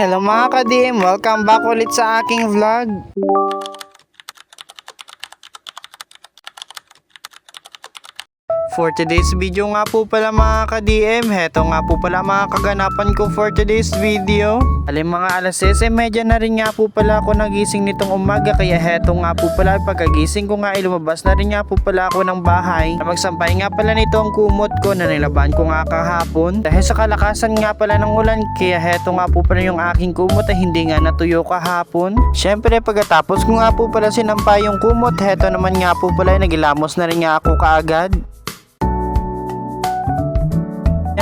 Hello mga kadim, welcome back ulit sa aking vlog. For today's video nga po pala mga ka-DM, heto nga po pala mga kaganapan ko for today's video. Alim mga alas 6.30 na rin nga po pala ako nagising nitong umaga kaya heto nga po pala pagkagising ko nga ay lumabas na rin nga po pala ako ng bahay na magsampay nga pala nito ang kumot ko na nilaban ko nga kahapon. Dahil sa kalakasan nga pala ng ulan kaya heto nga po pala yung aking kumot ay hindi nga natuyo kahapon. Syempre pagkatapos ko nga po pala sinampay yung kumot, heto naman nga po pala ay nagilamos na rin nga ako kaagad.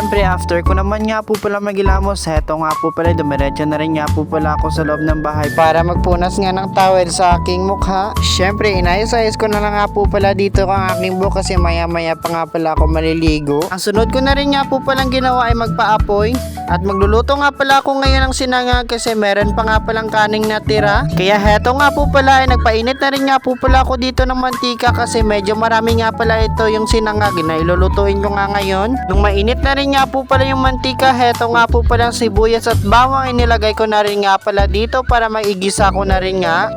Siyempre after ko naman nga po pala magilamos, heto nga po pala dumiretso na rin nga po pala ako sa loob ng bahay para magpunas nga ng towel sa aking mukha. Siyempre inayos-ayos ko na lang nga po pala dito ang aking buhok kasi maya maya pa nga pala ako maliligo. Ang sunod ko na rin nga po palang ginawa ay magpaapoy at magluluto nga pala ako ngayon ng sinangag kasi meron pa nga palang kaning natira. Kaya heto nga po pala ay nagpainit na rin nga po pala ako dito ng mantika kasi medyo marami nga pala ito yung sinangag na ilulutuin ko nga ngayon. Nung mainit na rin nga po pala yung mantika, heto nga po pala ang sibuyas at bawang inilagay ko na rin nga pala dito para maigisa ko na rin nga.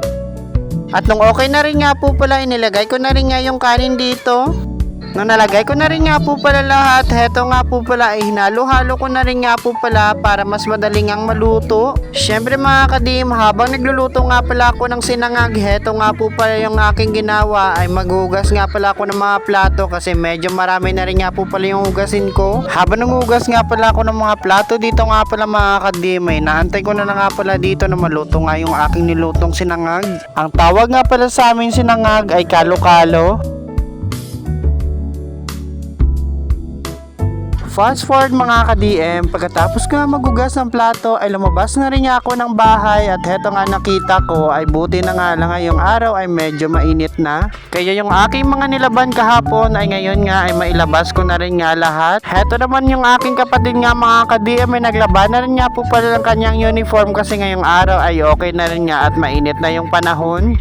At nung okay na rin nga po pala, inilagay ko na rin nga yung kanin dito. Nung nalagay ko na rin nga po pala lahat, heto nga po pala ay hinalo-halo ko na rin nga po pala para mas madaling ang maluto. Syempre mga kadim, habang nagluluto nga pala ako ng sinangag, heto nga po pala yung aking ginawa ay maghugas nga pala ako ng mga plato kasi medyo marami na rin nga po pala yung hugasin ko. Habang nangugas nga pala ako ng mga plato dito nga pala mga kadim, ay naantay ko na, na nga pala dito na maluto nga yung aking nilutong sinangag. Ang tawag nga pala sa amin sinangag ay kalo-kalo. Fast forward mga ka-DM, pagkatapos ko magugas ng plato ay lumabas na rin ako ng bahay at heto nga nakita ko ay buti na nga lang ngayong araw ay medyo mainit na. Kaya yung aking mga nilaban kahapon ay ngayon nga ay mailabas ko na rin nga lahat. Heto naman yung aking kapatid nga mga ka-DM ay naglaban na rin nga po pala ng kanyang uniform kasi ngayong araw ay okay na rin nga at mainit na yung panahon.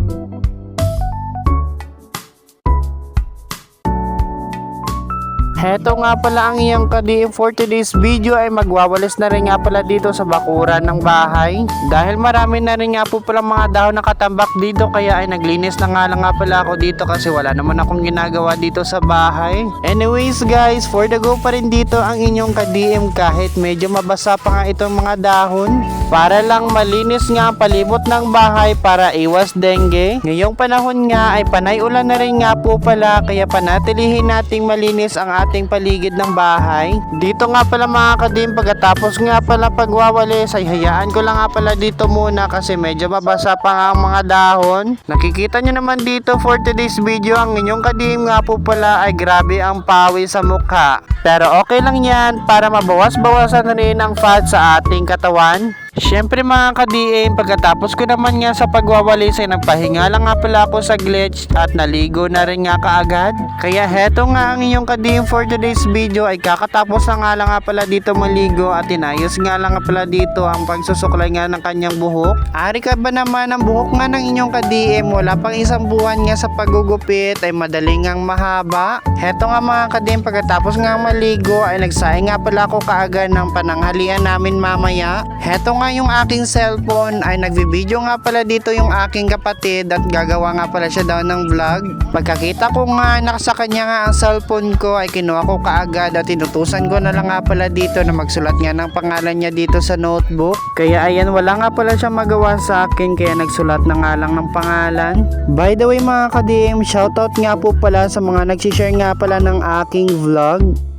Heto nga pala ang iyong kadiim for today's video ay magwawalis na rin nga pala dito sa bakuran ng bahay. Dahil marami na rin nga po pala mga dahon nakatambak dito kaya ay naglinis na nga lang nga pala ako dito kasi wala naman akong ginagawa dito sa bahay. Anyways guys, for the go pa rin dito ang inyong kadiim kahit medyo mabasa pa nga itong mga dahon. Para lang malinis nga palibot ng bahay para iwas dengue. Ngayong panahon nga ay panay ulan na rin nga po pala kaya panatilihin nating malinis ang ating paligid ng bahay. Dito nga pala mga kadim pagkatapos nga pala pagwawalis ay hayaan ko lang nga pala dito muna kasi medyo mabasa pa nga ang mga dahon. Nakikita nyo naman dito for today's video ang inyong kadim nga po pala ay grabe ang pawi sa mukha. Pero okay lang yan para mabawas-bawasan rin ang fat sa ating katawan. Siyempre mga ka-DM, pagkatapos ko naman nga sa pagwawalis ay nagpahinga lang nga pala ako sa glitch at naligo na rin nga kaagad. Kaya heto nga ang inyong ka-DM for today's video ay kakatapos na nga lang nga pala dito maligo at inayos nga lang nga pala dito ang pagsusuklay nga ng kanyang buhok. Ari ka ba naman ang buhok nga ng inyong ka-DM wala pang isang buwan nga sa pagugupit ay madaling ang mahaba. Heto nga mga ka-DM pagkatapos nga maligo ay nagsaing nga pala ako kaagad ng pananghalian namin mamaya. Heto nga yung aking cellphone ay nagbibideo nga pala dito yung aking kapatid at gagawa nga pala siya daw ng vlog. Pagkakita ko nga nakasa kanya nga ang cellphone ko ay kinuha ko kaagad at tinutusan ko na lang nga pala dito na magsulat nga ng pangalan niya dito sa notebook. Kaya ayan wala nga pala siya magawa sa akin kaya nagsulat na nga lang ng pangalan. By the way mga ka-DM, shoutout nga po pala sa mga nagsishare nga pala ng aking vlog.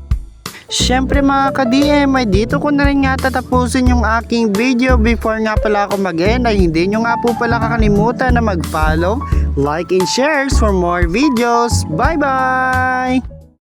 Siyempre mga ka-DM ay dito ko na rin nga tatapusin yung aking video before nga pala ako mag-end ay hindi nyo nga po pala kakalimutan na mag-follow, like and shares for more videos. Bye bye!